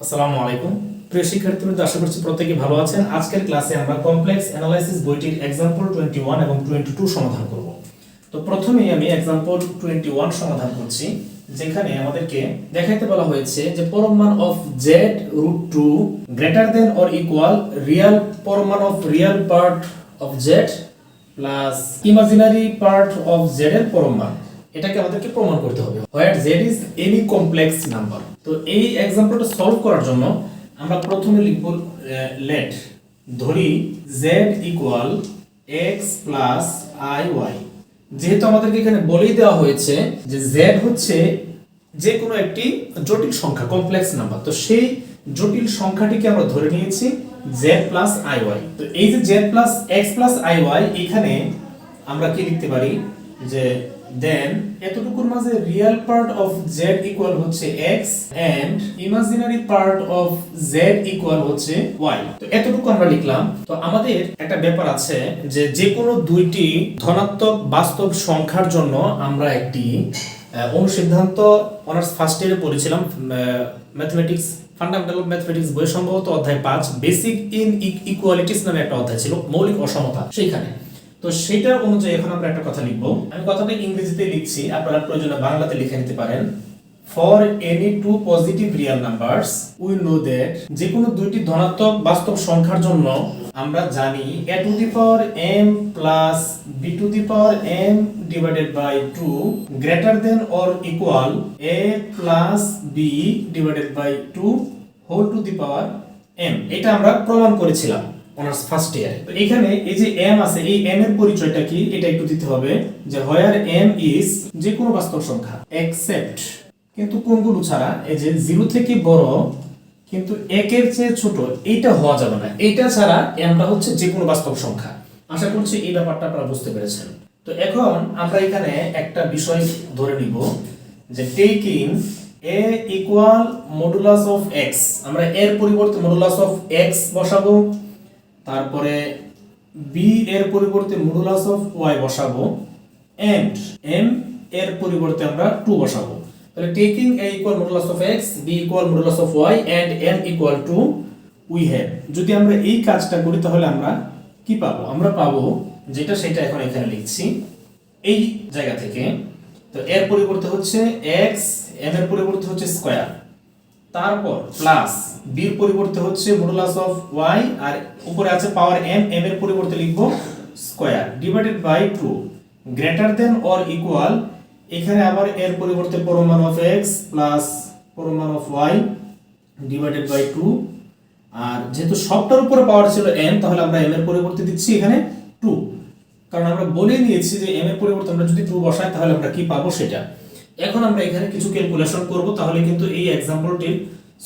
আসসালামু আলাইকুম। প্রিয় শিক্ষার্থীবৃন্দ, আশা করছি প্রত্যেকে ভালো আছেন। আজকের ক্লাসে আমরা কমপ্লেক্স অ্যানালাইসিস বইটির এক্সাম্পল টোয়েন্টি ওয়ান এবং টোয়েন্টি টু সমাধান করব। তো প্রথমেই আমি এক্সাম্পল টোয়েন্টি ওয়ান সমাধান করছি, যেখানে আমাদেরকে দেখাইতে বলা হয়েছে যে পরমান of Z root two greater than or equal real পরমান of real part of Z plus imaginary part of Z এর পরমান এটাকে আমাদেরকে প্রমাণ করতে হবে। What Z is any complex number তো এই এক্সাম্পলটা সলভ করার জন্য আমরা প্রথমে লিখব লেট ধরি Z equal X plus I Y যেহেতু আমাদেরকে এখানে বলেই দেওয়া হয়েছে যে জেড হচ্ছে যে কোনো একটি জটিল সংখ্যা কমপ্লেক্স নাম্বার তো সেই জটিল সংখ্যাটিকে আমরা ধরে নিয়েছি জেড প্লাস আই ওয়াই তো এই যে Z plus X plus I Y এখানে আমরা কি লিখতে পারি? যে দেন এতটুকুর মাঝে real part of Z equal হচ্ছে X and imaginary part of Z equal হচ্ছে ওয়াই তো এতটুকু আমরা লিখলাম। তো আমাদের একটা ব্যাপার আছে যে যে কোনো দুইটি ধনাত্মক বাস্তব সংখ্যার জন্য আমরা একটি অনুসিদ্ধান্ত অনার্স ফার্স্ট ইয়ারে পড়েছিলাম ম্যাথমেটিক্স ফান্ডামেন্টাল ম্যাথমেটিক্স বই সম্ভবত অধ্যায় পাঁচ বেসিক ইন ইকুয়ালিটিস নামে একটা অধ্যায় ছিল, মৌলিক অসমতা, সেইখানে। তো সেটা অনুযায়ী এখন আমরা একটা কথা লিখব। আমি কথাটা ইংরেজিতে লিখছি, আপনারা প্রয়োজনে বাংলাতে লিখে নিতে পারেন। For any two positive real numbers we know that যে কোনো দুইটি ধনাত্মক বাস্তব সংখ্যার জন্য আমরা জানি A to the power M plus B to the power M divided by two greater than or equal A plus B divided by two whole to the power M এটা আমরা প্রমাণ করেছিলাম। অনার্স ফার্স্ট ইয়ারে তো এখানে এই যে M আছে, এই এম এর পরিচয়টা কি? এটা একটু দিতে হবে যে হোয়ার এম ইজ যে কোনো বাস্তব সংখ্যা এক্সেপ্ট কিন্তু কোনগুলো ছাড়া? এই যে জিরো থেকে বড় কিন্তু একের চেয়ে ছোট, এইটা হওয়া যাবে না। এইটা ছাড়া এমটা হচ্ছে যে কোনো বাস্তব সংখ্যা। আশা করছি এই ব্যাপারটা আপনারা বুঝতে পেরেছেন। তো এখন আমরা এখানে একটা বিষয় ধরে নিব যে taking A equal modulus of X আমরা এর পরিবর্তে মডুলাস অফ এক্স বসাবো তারপরে বি এর পরিবর্তে মডুলাস অফ ওয়াই বসাবো এন্ড এম এর পরিবর্তে আমরা টু বসাবো। তাহলে taking A equal modulus of X B equal modulus of Y and M equal two we have যদি আমরা এই কাজটা করি, তাহলে আমরা কি পাবো? আমরা পাবো যেটা সেটা এখন এখানে লিখছি, এই জায়গা থেকে। তো এর পরিবর্তে হচ্ছে এক্স এম এর পরিবর্তে হচ্ছে স্কয়ার তারপর প্লাস বির পরিবর্তে হচ্ছে মডুলাস অফ ওয়াই আর উপরে আছে পাওয়ার এম এম এর পরিবর্তে লিখব square divided by two greater than or equal এখানে আবার এর পরিবর্তে পরমাণু অফ এক্স প্লাস পরমাণু of Y divided by two আর যেহেতু সবটার উপরে পাওয়ার ছিল এম তাহলে আমরা এম এর পরিবর্তে দিচ্ছি এখানে টু কারণ আমরা বলে নিয়েছি যে এম এর পরিবর্তে আমরা যদি টু বসাই, তাহলে আমরা কি পাবো সেটা? এখন আমরা এখানে কিছু ক্যালকুলেশন করব, তাহলে কিন্তু এই এক্সাম্পলটির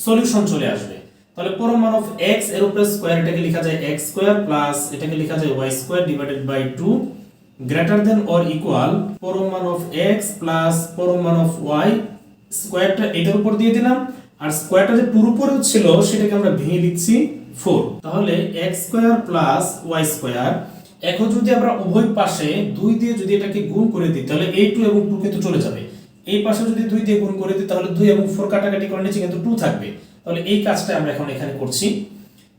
সলিউশন চলে আসবে। তাহলে পরমাণু অফ x এর উপরে স্কয়ার এটাকে লেখা যায় x স্কয়ার প্লাস এটাকে লেখা যায় y square divided by 2 greater than or equal পরমাণু অফ x প্লাস পরমাণু অফ y স্কয়ারটা এটার উপর দিয়ে দিলাম, আর স্কয়ারটা যে পুরো ছিল, সেটাকে আমরা ভেঙে দিচ্ছি 4 তাহলে x square plus y square এখন যদি আমরা উভয় পাশে দুই দিয়ে যদি এটাকে গুণ করে দিই, তাহলে এই এবং টু কিন্তু চলে যাবে। এই পাশে যদি দুই দিয়ে গুণ করে দিই, তাহলে দুই এবং ফোর কাটাকাটি করে নিচে কিন্তু টু থাকবে। তাহলে এই কাজটা আমরা এখন এখানে করছি।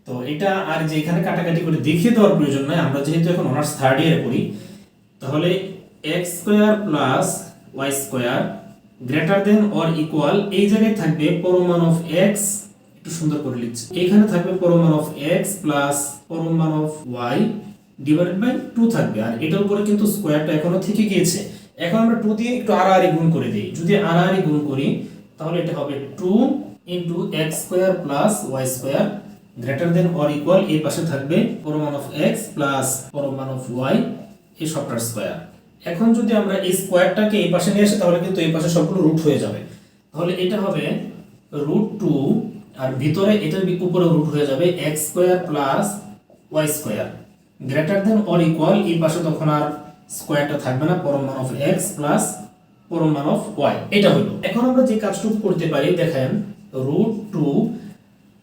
তো এটা আর যে এখানে কাটাকাটি করে দেখিয়ে দেওয়ার প্রয়োজন নয় আমরা যেহেতু এখন অনার্স থার্ড ইয়ারে পড়ি, তাহলে X square plus Y square greater than or equal এই জায়গায় থাকবে পরমাণু অফ এক্স একটু সুন্দর করে লিখছি। এখানে থাকবে পরমাণু অফ এক্স প্লাস পরমাণু of Y divided by two থাকবে। আর এটার উপরে কিন্তু স্কোয়ারটা এখনও থেকে গিয়েছে। এখন আমরা টু দিয়ে একটু আড়াআড়ি গুণ করে দিই। যদি আড়াআড়ি গুণ করি, তাহলে এটা হবে two into X square plus Y square greater than or equal এর পাশে থাকবে পরমাণু অফ এক্স প্লাস পরমাণু অফ ওয়াই এই সবটার স্কোয়ার এখন যদি আমরা এই স্কোয়ারটাকে এই পাশে নিয়ে আসি, তাহলে কিন্তু এই পাশে সবগুলো রুট হয়ে যাবে। তাহলে এটা হবে রুট টু আর ভিতরে এটার উপরে রুট হয়ে যাবে X square plus Y square greater than or equal এই পাশে তখন আর স্কোয়ারটা থাকবে না পরমাণু অফ এক্স প্লাস পরম মান অফ ওয়াই এটা হলো। এখন আমরা যে কাজটুকু করতে পারি, দেখেন রুট টু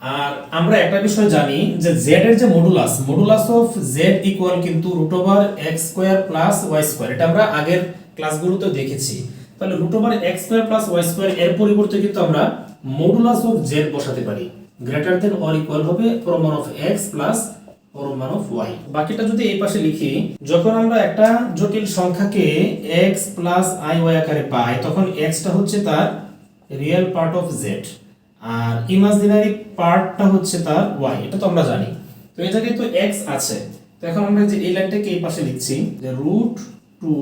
আর আমরা একটা বিষয় জানি যে z এর যে modulus modulus of z equal কিন্তু root over X square plus Y square এটা আমরা আগের ক্লাসগুলোতে দেখেছি। তাহলে root over X square plus Y square এর পরিবর্তে কিন্তু আমরা মডুলাস অফ z বসাতে পারি। গ্রেটার দেন অর ইকুয়াল হবে পরমান অফ এক্স প্লাস পরমান অফ ওয়াই বাকিটা যদি এই পাশে লিখি, যখন আমরা একটা জটিল সংখ্যাকে এক্স প্লাস আই ওয়াই আকারে পাই, তখন এক্সটা হচ্ছে তার রিয়েল পার্ট অফ জেড আর ইমাজিনারি পার্টটা হচ্ছে তার ওয়াই এটা তো আমরা জানি। তো এই জায়গায় তো এক্স আছে। তো এখন আমরা যে এই লাইনটাকে এই পাশে লিখছি, যে root two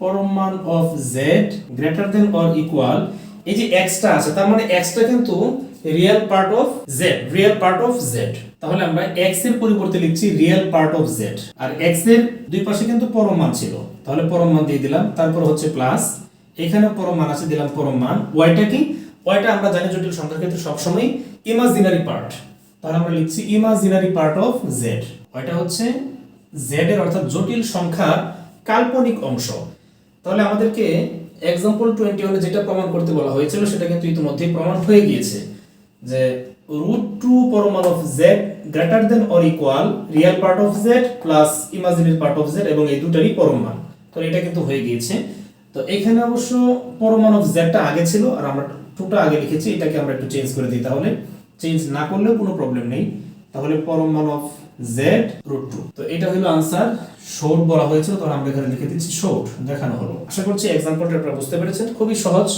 পরমান of Z greater than or equal এই যে এক্সটা আছে, তার মানে এক্সটা কিন্তু real part of Z real part of Z তাহলে আমরা এক্সের পরিবর্তে লিখছি রিয়েল পার্ট অফ জেড আর এক্সের দুই পাশে কিন্তু পরম মান ছিল। তাহলে পরম মান দিয়ে দিলাম, তারপর হচ্ছে প্লাস এখানে পরম মান আছে, দিলাম পরম মান ওয়াইটা কি? ওয়াইটা আমরা জানি জটিল সংখ্যার ক্ষেত্রে সবসময় ইমাজিনারি পার্ট তাহলে আমরা লিখছি ইমাজিনারি পার্ট অফ জেড ওইটা হচ্ছে জেড এর অর্থাৎ জটিল সংখ্যা কাল্পনিক অংশ। তাহলে আমাদেরকে এক্সাম্পল টোয়েন্টি ওয়ানে যেটা প্রমাণ করতে বলা হয়েছিল, সেটা কিন্তু ইতিমধ্যেই প্রমাণ হয়ে গিয়েছে। যে root two পরমাণ of Z greater than or equal real part of Z plus imaginary part of Z এবং এই দুটারই পরমাণ। তো এটা কিন্তু হয়ে গিয়েছে। তো এখানে অবশ্য পরমাণ অফ জেডটা আগে ছিল আর আমরা টুটা আগে লিখেছি, এটাকে আমরা একটু চেঞ্জ করে দিই তাহলে। চেঞ্জ না করলেও কোনো প্রবলেম নেই। তাহলে পরমাণ অফ জেড রুট টু তো এটা হলো আনসার শর্ট বলা হয়েছিল তখন আমরা এখানে লিখে দিচ্ছি শর্ট দেখানো হলো। আশা করছি এক্সাম্পলটা আপনারা বুঝতে পেরেছেন। খুবই সহজ।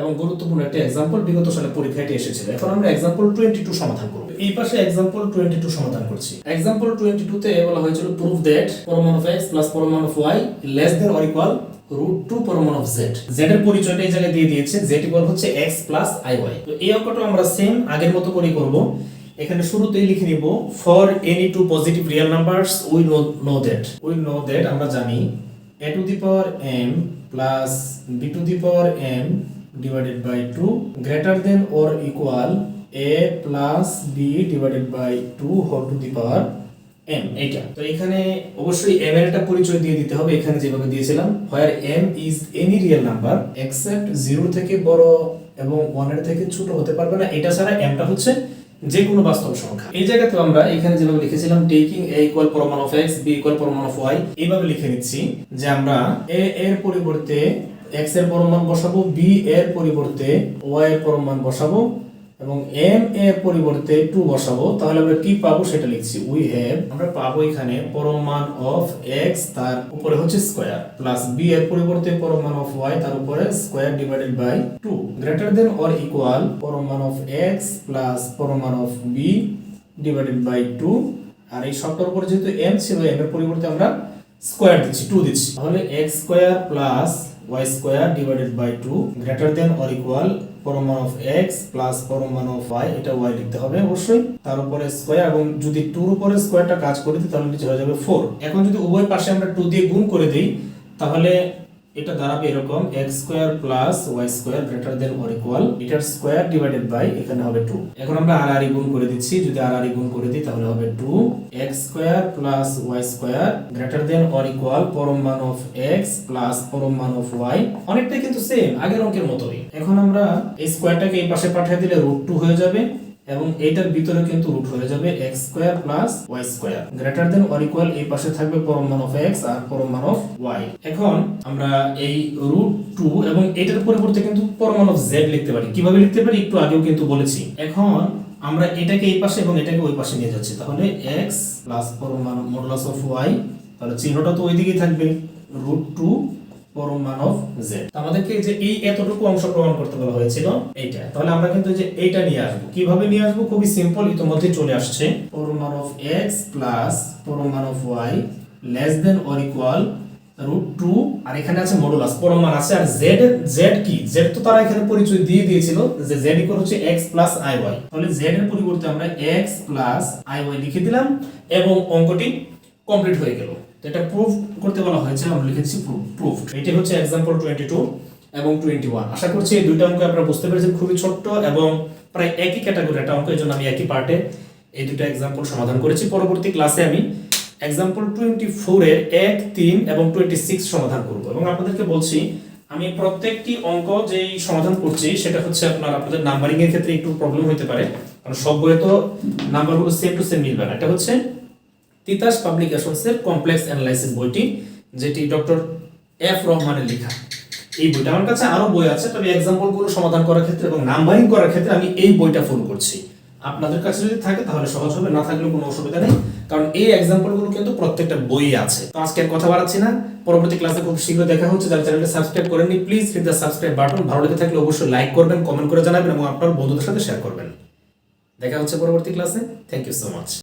এবং গুরুত্বপূর্ণ একটা এক্সাম্পল বিগত সালে পরীক্ষাটি এসেছিল। এখন আমরা এক্সাম্পল টোয়েন্টি টু সমাধান করব। এই পাশে এক্সাম্পল টোয়েন্টি টু সমাধান করছি। এক্সাম্পল টোয়েন্টি টু তে বলা হয়েছিল প্রুফ দ্যাট পরমাণু অফ এক্স প্লাস পরমাণু of Y less than or equal root two পরমাণু অফ জেড জেড এর পরিচয়টা এই জায়গায় দিয়ে দিয়েছে। জেড ইকুয়াল হচ্ছে এক্স প্লাস আই ওয়াই তো এই অঙ্কটা আমরা সেম আগের মতো করেই করব। এখানে শুরুতেই লিখে নিব for any two positive real numbers we know know that we know that আমরা জানি। A to the power m plus b to the power m divided by 2 greater than or equal a plus b divided by 2 whole to the power m, এইটা। তো এখানে অবশ্যই m এর একটা পরিচয় দিয়ে দিতে হবে, এখানে যেভাবে দিয়েছিলাম, where m is any real number, except 0 থেকে বড় এবং 1 এর থেকে ছোট হতে পারবে না, এটা ছাড়া m টা হচ্ছে যে কোনো বাস্তব সংখ্যা। এই জায়গাতে আমরা এখানে যেভাবে লিখেছিলাম টেকিং a ইকুয়াল পরমাণু অফ x, b ইকুয়াল পরমাণু অফ y, এইভাবে লিখে নিচ্ছি যে আমরা a এর পরিবর্তে x এর পরমাণু বসাবো, b এর পরিবর্তে y এর পরমাণু বসাবো এবং m এর পরিবর্তে 2 বসাবো, তাহলে আমরা কি পাবো সেটা লিখছি। উই হ্যাভ আমরা পাবো এখানে পরমাণ অফ x তার উপরে হচ্ছে স্কয়ার প্লাস b এর পরিবর্তে পরমাণ অফ y তার উপরে square divided by 2 greater than or equal পরমাণ of x plus পরমাণ অফ b ডিভাইডেড বাই 2 আর এই সবটার উপরে যেহেতু m ছিল, m এর পরিবর্তে আমরা স্কয়ার দিচ্ছি 2 দিচ্ছি। তাহলে x square plus y square divided by 2 greater than or equal পরমাণু অফ x প্লাস পরমাণু অফ y, এটা y লিখতে হবে অবশ্যই। তার উপরে স্কয়ার এবং যদি 2 এর উপরে স্কয়ারটা কাজ করে দিই, তাহলে নিচে হয়ে যাবে 4 এখন যদি উভয় পাশে আমরা 2 দিয়ে গুণ করে দেই, তাহলে এটা দাঁড়াবে এরকম x square plus y square greater than or equal এটার স্কয়ার ডিভাইডেড বাই এখানে হবে 2 এখন আমরা আর আর গুণ করে দিচ্ছি। যদি আর আর গুণ করে দিই, তাহলে হবে 2 x square plus y square greater than or equal পরম মান অফ x প্লাস পরম মান অফ y অনেকটাই কিন্তু সেম আগের অঙ্কের মতোই। এখন আমরা এই স্কয়ারটাকে এই পাশে পাঠিয়ে দিলে রুট টু হয়ে যাবে। এবং এইটার ভিতরে কিন্তু রুট হয়ে যাবে x square plus y square greater than or equal এই পাশে থাকবে পরম মান অফ x আর পরম মান অফ y এখন আমরা এই রুট টু এবং এটার পরিবর্তে কিন্তু পরম মান অফ z লিখতে পারি। কীভাবে লিখতে পারি? একটু আগেও কিন্তু বলেছি। এখন আমরা এটাকে এই পাশে এবং এটাকে ওই পাশে নিয়ে যাচ্ছি। তাহলে x প্লাস পরম মান মডুলাস অফ y, তাহলে চিহ্নটা তো ওইদিকেই থাকবে। রুট টু পরম মান অফ z আমাদেরকে যে এই এতটুকু অংশ প্রমাণ করতে বলা হয়েছিল, এইটা। তাহলে আমরা কিন্তু যে এইটা নিয়ে আসব। কীভাবে নিয়ে আসব? খুবই সিম্পল ইতিমধ্যে চলে আসছে। পরম মান অফ x প্লাস পরম মান of y less than or equal root two আর এখানে আছে মডুলাস পরম মান আছে, আর এর z কি? Z তো তারা এখানে পরিচয় দিয়ে দিয়েছিল যে z ইকুয়াল হচ্ছে x প্লাস আই ওয়াই তাহলে z এর পরিবর্তে আমরা x প্লাস আই ওয়াই লিখে দিলাম, এবং অঙ্কটি কমপ্লিট হয়ে গেল। তো এটা প্রুফ করতে বলা হয়েছে, আমরা লিখেছি প্রুফ এটি হচ্ছে এক্সাম্পল টোয়েন্টি টু এবং টোয়েন্টি ওয়ান আশা করছি এই দুইটা অঙ্ক আপনারা বুঝতে পেরেছেন, খুবই ছোট্ট এবং প্রায় একই ক্যাটাগরি একটা অঙ্ক এই জন্য আমি একই পার্টে এই দুটো এক্সাম্পল সমাধান করেছি। পরবর্তী ক্লাসে আমি এক্সাম্পল টোয়েন্টি ফোরের এক, তিন এবং টোয়েন্টি সিক্স সমাধান করব এবং আপনাদেরকে বলছি, আমি প্রত্যেকটি অঙ্ক যেই সমাধান করছি, সেটা হচ্ছে আপনার আপনাদের নাম্বারিং এর ক্ষেত্রে একটু প্রবলেম হতে পারে। কারণ সব বইয়ে তো নাম্বারগুলো সেম টু সেম মিলবে না। এটা হচ্ছে তিতাস পাবলিকেশনস এর কমপ্লেক্স অ্যানালাইসিস বইটি, যেটি ডক্টর এফ রহমানের লেখা। এই বইটা আমার কাছে আরও বই আছে, তবে এক্সাম্পলগুলো সমাধান করার ক্ষেত্রে এবং নাম্বারিং করার ক্ষেত্রে আমি এই বইটা ফলো করছি। আপনাদের কাছে যদি থাকে, তাহলে সহজ হবে, না থাকলেও কোনো অসুবিধা নেই, কারণ এই এক্সাম্পলগুলো কিন্তু প্রত্যেকটা বই আছে। তো আজকে কথা বাড়াচ্ছি না, পরবর্তী ক্লাসে খুব শীঘ্র দেখা হচ্ছে, যারা চ্যানেলটা সাবস্ক্রাইব করেননি please hit the subscribe button ভালো লেগে থাকলে অবশ্যই লাইক করবেন কমেন্ট করে জানাবেন এবং আপনার বন্ধুদের সাথে শেয়ার করবেন। দেখা হচ্ছে পরবর্তী ক্লাসে থ্যাংক ইউ সো মাচ